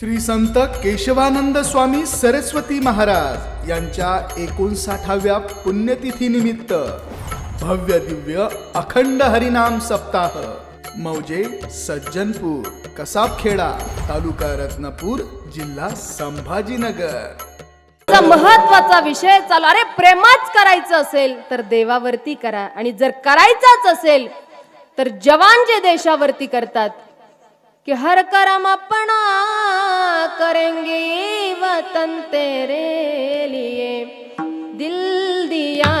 श्री संत केशवानंद स्वामी सरस्वती महाराज यांच्या एकोणसाठाव्या पुण्यतिथी निमित्त भव्य दिव्य अखंड हरिनाम सप्ताह मौजे सज्जनपूर कसाबखेडा तालुका रत्नापूर जिल्हा संभाजीनगर. महत्त्वाचा विषय चालू. अरे प्रेमाच करायचं असेल तर देवावरती करा. आणि जर करायचाच असेल तर जवान जे देशावरती करतात कि हर करम अपना करेंगे वतन तेरे लिए। दिल दिया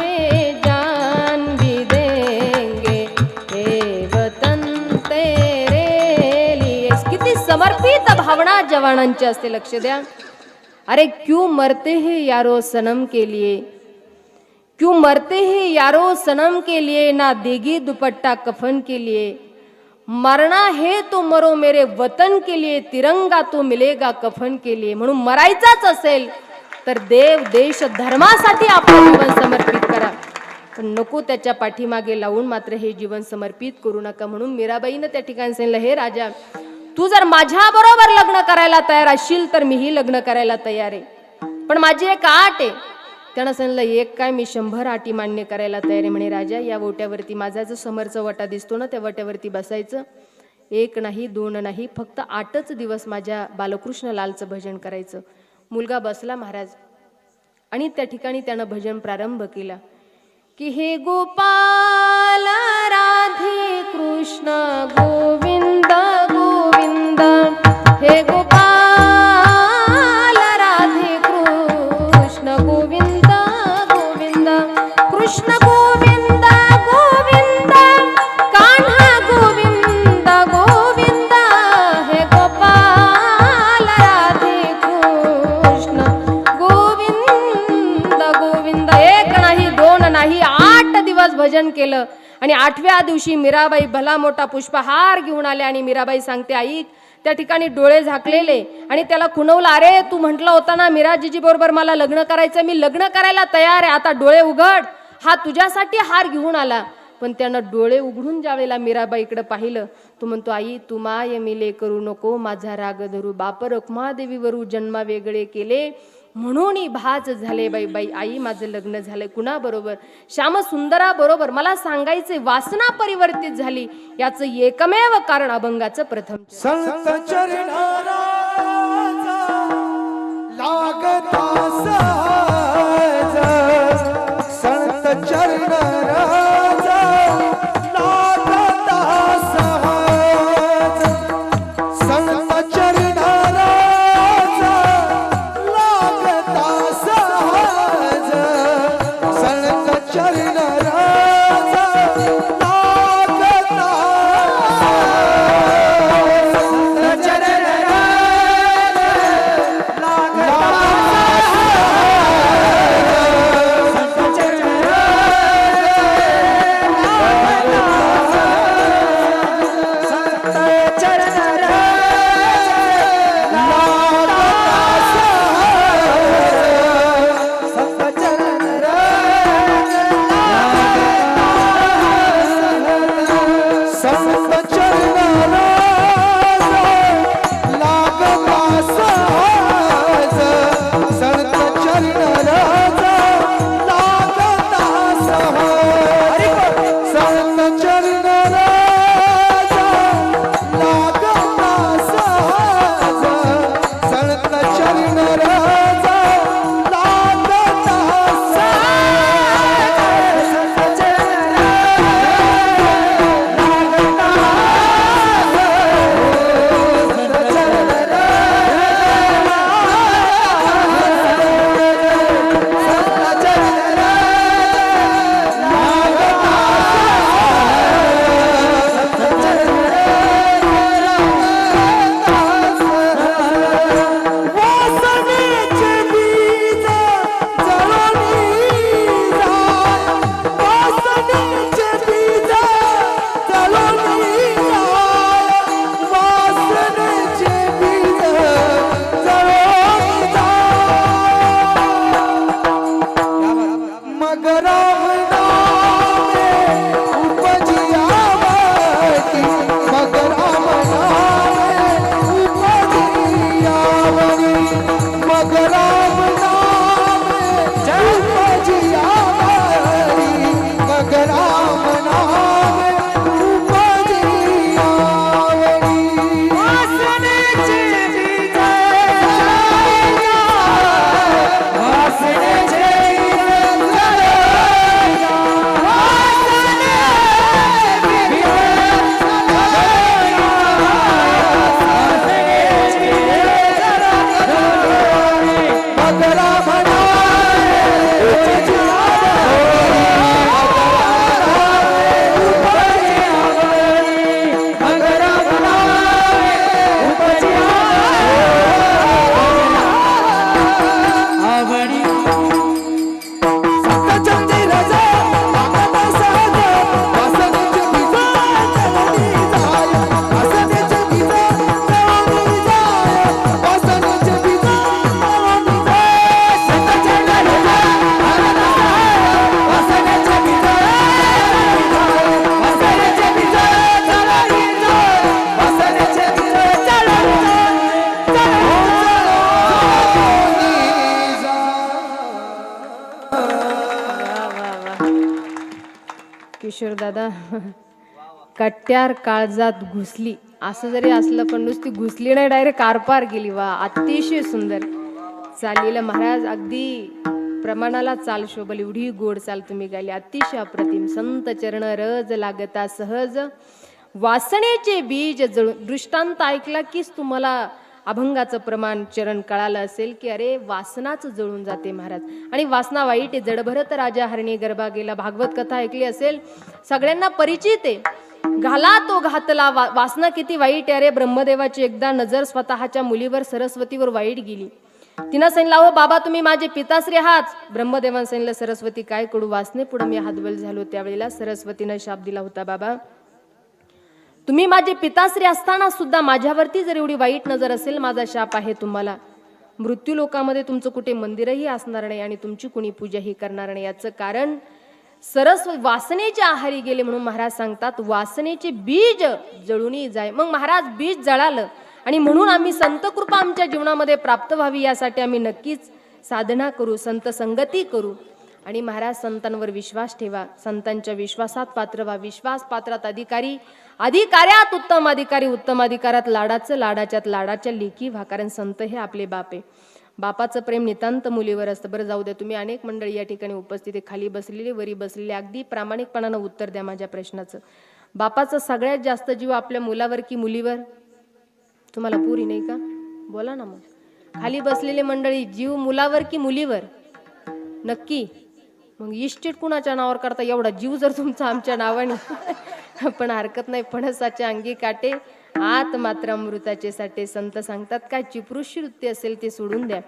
है जान भी देंगे हे वतन तेरे लिए। किती समर्पित भावना जवानांची असते लक्ष द्या. अरे क्यों मरते हैं यारो सनम के लिए? क्यों मरते हैं यारो सनम के लिए ना देगी दुपट्टा कफन के लिए? मरणा हे तो मरो मेरे वतन के लिए तिरंगा तो मिलेगा कफन के लिए. म्हणून मरायचाच असेल तर देव देश धर्मासाठी आपलं जीवन समर्पित करा. पण नको त्याच्या पाठीमागे लावून मात्र हे जीवन समर्पित करू नका म्हणून मीराबाईनं त्या ठिकाणी सांगितलं हे राजा तू जर माझ्या बरोबर लग्न करायला तयार असशील तर मीही लग्न करायला तयार आहे. पण माझी एक आट आहे. त्यानं सांगितलं एक काय मी शंभर आटी मान्य करायला तयार आहे म्हणे राजा. या वोट्यावरती माझा जो समरचा वटा दिसतो ना त्या वट्यावरती बसायचं. एक नाही दोन नाही फक्त आठच दिवस माझ्या बालकृष्ण लालचं भजन करायचं. मुलगा बसला महाराज. आणि त्या ठिकाणी त्यानं भजन प्रारंभ केला. की हे गोपाल राधे कृष्ण गोविंद गोविंद. हे गो दिवस केलं. आणि आठव्या दिवशी मीराबाई भला मोठा पुष्पहार घेऊन आले आणि मीराबाई सांगते आई त्या ठिकाणी डोळे झाकलेले आणि त्याला खुणवलं अरे तू म्हटलं होता ना मीराजीजी बरोबर मला लग्न करायचं मी लग्न करायला तयार आहे आता डोळे उघड. हा तुझ्यासाठी हार घेऊन आला. पण त्यानं डोळे उघडून ज्यावेळेला मीराबाईकडे पाहिलं तो म्हणतो आई तू माय मिले करू नको माझा राग धरू बाप रखमादेवीवरू जन्मा वेगळे केले म्हणून भाज झाले बाई बाई आई माझं लग्न झालंय कुणाबरोबर? श्यामसुंदराबरोबर मला सांगायचे वासना परिवर्तित झाली. याचं एकमेव कारण अभंगाचं प्रथम संत लागता संत चरणाराचा किशोर दादा कट्यार काळजात घुसली. असं जरी असलं पण नुसती घुसली नाही डायरेक्ट कारपार गेली. वा अतिशय सुंदर. चालीला महाराज अगदी प्रमाणाला चाल शोभल. एवढी गोड चाल तुम्ही गायली. अतिशय अप्रतिम. संत चरण रज लागता सहज. वासनेचे बीज जळून दृष्टांत ऐकला कीच तुम्हाला अभंगाचं प्रमाण चरण कळालं असेल की अरे वासनाच जळून जाते महाराज. आणि वासना वाईट आहे. जडभरत राजा हरणी गरबा गेला भागवत कथा ऐकली असेल सगळ्यांना परिचित आहे. घाला तो घातला. वा वासना किती वाईट आहे. अरे ब्रह्मदेवाची एकदा नजर स्वतःच्या मुलीवर सरस्वतीवर वाईट गेली. तिनं सांगितलं हो बाबा तुम्ही माझे पिताश्री आहात. ब्रह्मदेवान सांगितलं सरस्वती काय कडू? वासने पुढे मी हातबल झालो त्यावेळेला. सरस्वतीनं शाप दिला होता बाबा तुम्ही माझे पिताश्री असताना सुद्धा माझ्यावरती जर एवढी वाईट नजर असेल माझा शाप आहे तुम्हाला. मृत्यू लोकामध्ये तुमचं कुठे मंदिरही असणार नाही आणि तुमची कुणी पूजाही करणार नाही. याचं कारण सरस्व वासनेच्या आहारी गेले म्हणून महाराज सांगतात वासनेचे बीज जळूनही जाय. मग महाराज बीज जळालं आणि म्हणून आम्ही संत कृपा आमच्या जीवनामध्ये प्राप्त व्हावी यासाठी आम्ही नक्कीच साधना करू संत संगती करू. आणि महाराज संतांवर विश्वास ठेवा. संतांच्या विश्वासात पात्र व्हा. विश्वास पात्रात अधिकारी. अधिकाऱ्यात उत्तम अधिकारी. उत्तम अधिकारात लाडाचं लाडाच्यात लाडाच्या लेखी व्हा. कारण संत हे आपले बाप आहे. बापाचं प्रेम नितांत मुलीवर असतं. बरं जाऊ द्या. तुम्ही अनेक मंडळी या ठिकाणी उपस्थित आहे. खाली बसलेले वरी बसलेले. अगदी प्रामाणिकपणानं उत्तर द्या माझ्या प्रश्नाचं. बापाचं सगळ्यात जास्त जीव आपल्या मुलावर की मुलीवर? तुम्हाला पुरी नाही का? बोला ना मग. खाली बसलेले मंडळी जीव मुलावर की मुलीवर? नक्की. मग इस्टेट कुणाच्या नावावर करता एवढा जीव जर तुमचा आमच्या नावाने. पण हरकत नाही फणसाच्या अंगी काटे आत मात्र अमृताचे साठे. संत सांगतात काय चिपृषी वृत्ती असेल ते सोडून द्या.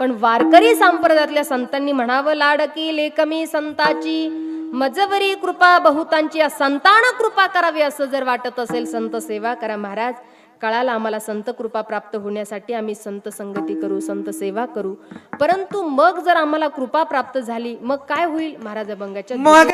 पण वारकरी संप्रदायातल्या संतांनी म्हणावं लाडकी लेकमी संताची. मजवरी कृपा बहुतांची संतान कृपा करावी असं जर वाटत असेल संत सेवा करा महाराज. काळाला आम्हाला संत कृपा प्राप्त होण्यासाठी आम्ही संत संगती करू संत सेवा करू. परंतु मग जर आम्हाला कृपा प्राप्त झाली मग काय होईल? महाराज अभंगाच्या मग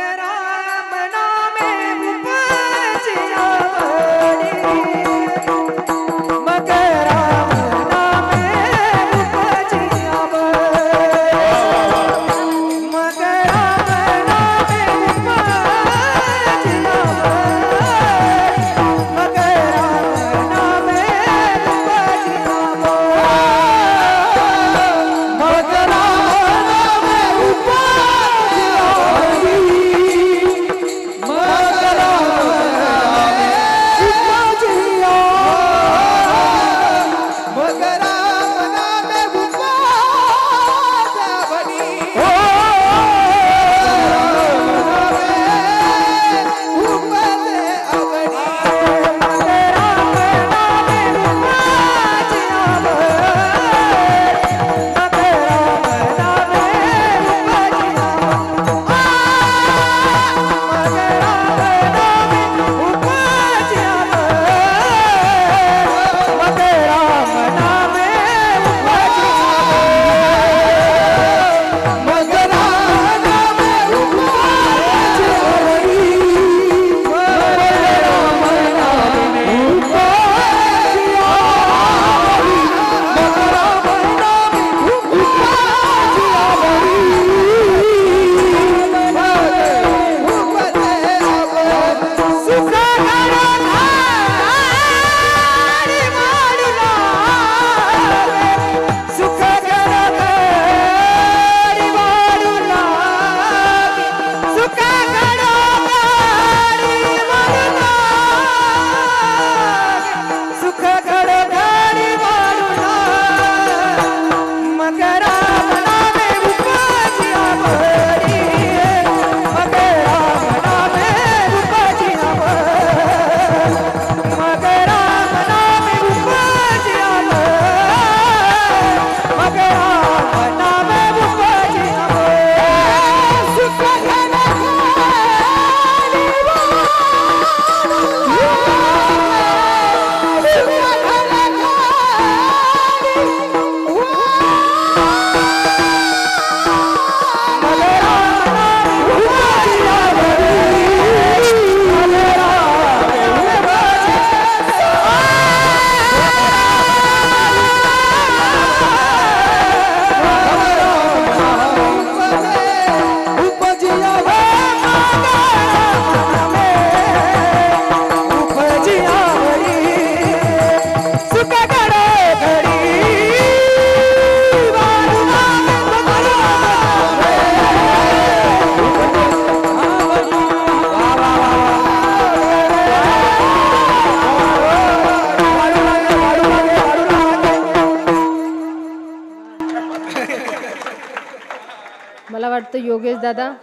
वाटतं योगेश दादा?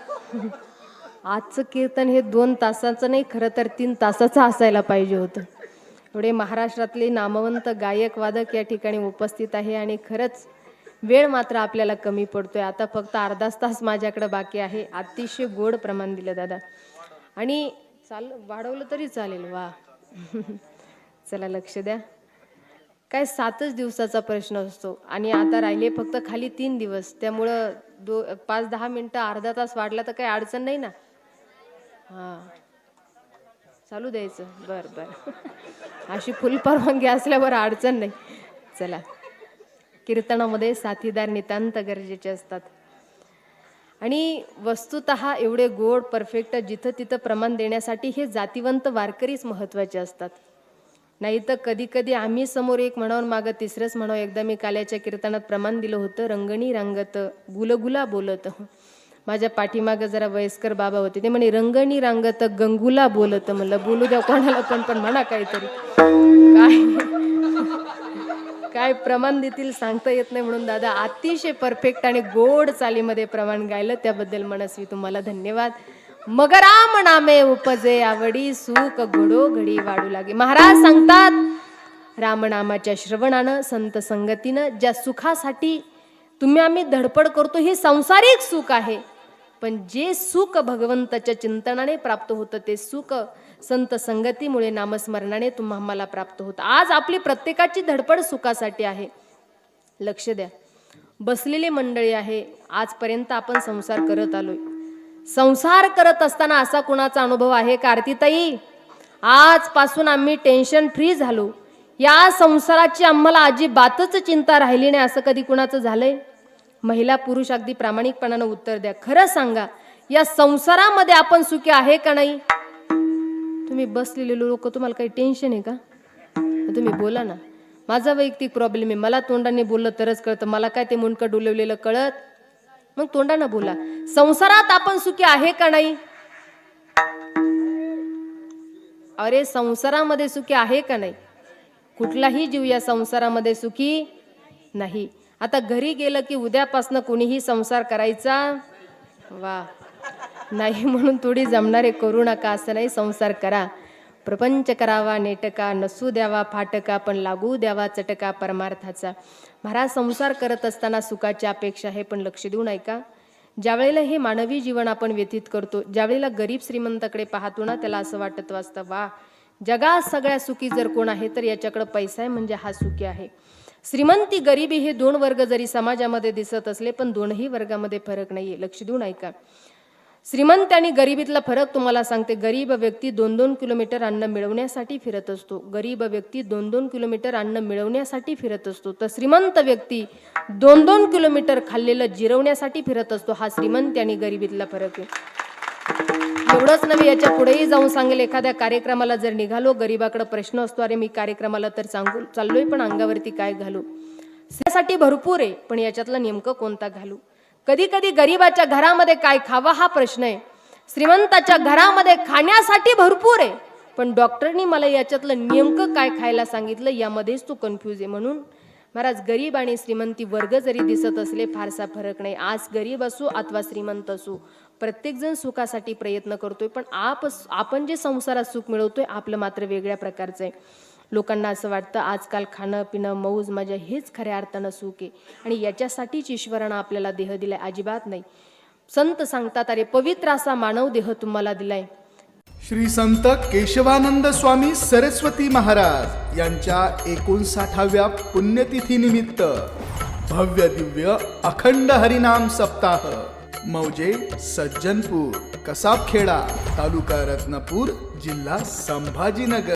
आजचं कीर्तन हे दोन तासाचं नाही खरं तर तीन तासाचं असायला पाहिजे होतं. एवढे महाराष्ट्रातले नामवंत गायक वादक या ठिकाणी उपस्थित आहे आणि खरंच वेळ मात्र आपल्याला कमी पडतोय. आता फक्त अर्धाच तास माझ्याकडे बाकी आहे. अतिशय गोड प्रमाण दिलं दादा. आणि चाल वाढवलं तरी चालेल वा. चला लक्ष द्या. काय सातच दिवसाचा प्रश्न असतो. आणि आता राहिले फक्त खाली तीन दिवस. त्यामुळं दो पाच दहा मिनटं अर्धा तास वाढला तर काही अडचण नाही ना? हां. चालू द्यायचं. बर बर. अशी फुल परवानगी असल्यावर अडचण नाही. चला. कीर्तनामध्ये साथीदार नितांत गरजेचे असतात. आणि वस्तुत एवढे गोड परफेक्ट जिथं तिथं प्रमाण देण्यासाठी हे जातिवंत वारकरीच महत्त्वाचे असतात. नाही तर कधी कधी आम्ही समोर एक म्हणावं मागं तिसरंच म्हणावं. एकदा मी काल्याच्या कीर्तनात प्रमाण दिलं होतं रंगणी रांगत गुलगुला बोलत. माझ्या पाठीमागं जरा वयस्कर बाबा होते. ते म्हणे रंगणी रांगत गंगुला बोलत. म्हणलं बोलू द्या कोणाला पण पण म्हणा काहीतरी. काय? काय प्रमाण देतील सांगता येत नाही म्हणून दादा अतिशय परफेक्ट आणि गोड चालीमध्ये प्रमाण गायलं. त्याबद्दल मनस्वी तुम्हाला धन्यवाद. मगराम नामे उपजे आवडी सुख घडो घडी वाढू लागे. महाराज सांगतात रामनामाच्या श्रवणानं संत संगतीनं ज्या सुखासाठी तुम्ही आम्ही धडपड करतो हे सांसारिक सुख आहे. पण जे सुख भगवंताच्या चिंतनाने प्राप्त होतं ते सुख संत संगतीमुळे नामस्मरणाने तुम्हा आम्हाला प्राप्त होतं. आज आपली प्रत्येकाची धडपड सुखासाठी आहे. लक्ष द्या. बसलेली मंडळी आहे आजपर्यंत आपण संसार करत आलोय. संसार करत असताना असा कुणाचा अनुभव आहे कार्तिताई? आजपासून आम्ही टेन्शन फ्री झालो. या संसाराची आम्हाला अजिबातच चिंता राहिली नाही असं कधी कुणाचं झालंय? महिला पुरुष अगदी प्रामाणिकपणानं उत्तर द्या. खरं सांगा या संसारामध्ये आपण सुखी आहे का नाही? तुम्ही बसलेले लोक तुम्हाला काही टेन्शन आहे का? तुम्ही बोला ना. माझा वैयक्तिक प्रॉब्लेम आहे. मला तोंडाने बोललं तरच कळतं. मला काय ते मुंडकं डुलवलेलं कळत? मग तोंडानं बोला संसारात आपण सुखी आहे का नाही? अरे संसारामध्ये सुखी आहे का नाही? कुठलाही जीव या संसारामध्ये सुखी नाही. आता घरी गेलं की उद्यापासनं कोणीही संसार करायचा? वा. नाही म्हणून थोडी जमणारे करू नका असं नाही संसार करा. प्रपंच करावा नेटका नसू द्यावा फाटका पण लागू द्यावा चटका परमार्थाचा. महाराज संसार करत असताना सुखाची अपेक्षा आहे पण लक्ष देऊन ऐका ज्यावेळेला हे मानवी जीवन आपण व्यतीत करतो ज्यावेळेला गरीब श्रीमंताकडे पाहतो ना त्याला असं वाटत वाचतं वा जगात सगळ्या सुखी जर कोण आहे तर याच्याकडे पैसा आहे म्हणजे हा सुखी आहे. श्रीमंती गरिबी हे दोन वर्ग जरी समाजामध्ये दिसत असले पण दोनही वर्गामध्ये फरक नाहीये. लक्ष देऊन ऐका श्रीमंत आणि गरिबीतला फरक तुम्हाला सांगते. गरीब व्यक्ती दोन दोन किलोमीटर अन्न मिळवण्यासाठी फिरत असतो. गरीब व्यक्ती दोन दोन किलोमीटर अन्न मिळवण्यासाठी फिरत असतो. तर श्रीमंत व्यक्ती दोन दोन किलोमीटर खाल्लेलं जिरवण्यासाठी फिरत असतो. हा श्रीमंत आणि गरिबीतला फरक आहे. एवढंच नव्हे याच्या पुढेही जाऊन सांगेल एखाद्या कार्यक्रमाला जर निघालो गरीबाकडे प्रश्न असतो अरे मी कार्यक्रमाला तर सांगू चाललोय पण अंगावरती काय घालू? त्यासाठी भरपूर आहे पण याच्यातलं नेमकं कोणता घालू? कधी कधी गरीबाच्या घरामध्ये काय खावा हा प्रश्न आहे. श्रीमंताच्या घरामध्ये खाण्यासाठी भरपूर आहे. पण डॉक्टरनी मला याच्यातलं नेमकं काय खायला सांगितलं यामध्येच तू कन्फ्यूज आहे म्हणून. महाराज गरीब आणि श्रीमंती वर्ग जरी दिसत असले फारसा फरक नाही. आज गरीब असू अथवा श्रीमंत असू प्रत्येकजण सुखासाठी प्रयत्न करतोय पण आप आपण जे संसारात सुख मिळवतोय आपलं मात्र वेगळ्या प्रकारचं आहे. लोकांना असं वाटतं आजकाल खाणं पिणं मौज मजा हेच खऱ्या अर्थानं सुख आहे. आणि याच्यासाठीच ईश्वरानं आपल्याला देह दिलाय अजिबात नाही. संत सांगतात अरे पवित्र असा मानव देह तुम्हाला दिलाय. श्री संत केशवानंद स्वामी सरस्वती महाराज यांच्या एकोणसाठाव्या पुण्यतिथीनिमित्त भव्य दिव्य अखंड हरिनाम सप्ताह मौजे सज्जनपूर कसाबखेडा तालुका रत्नपूर जिल्हा संभाजीनगर.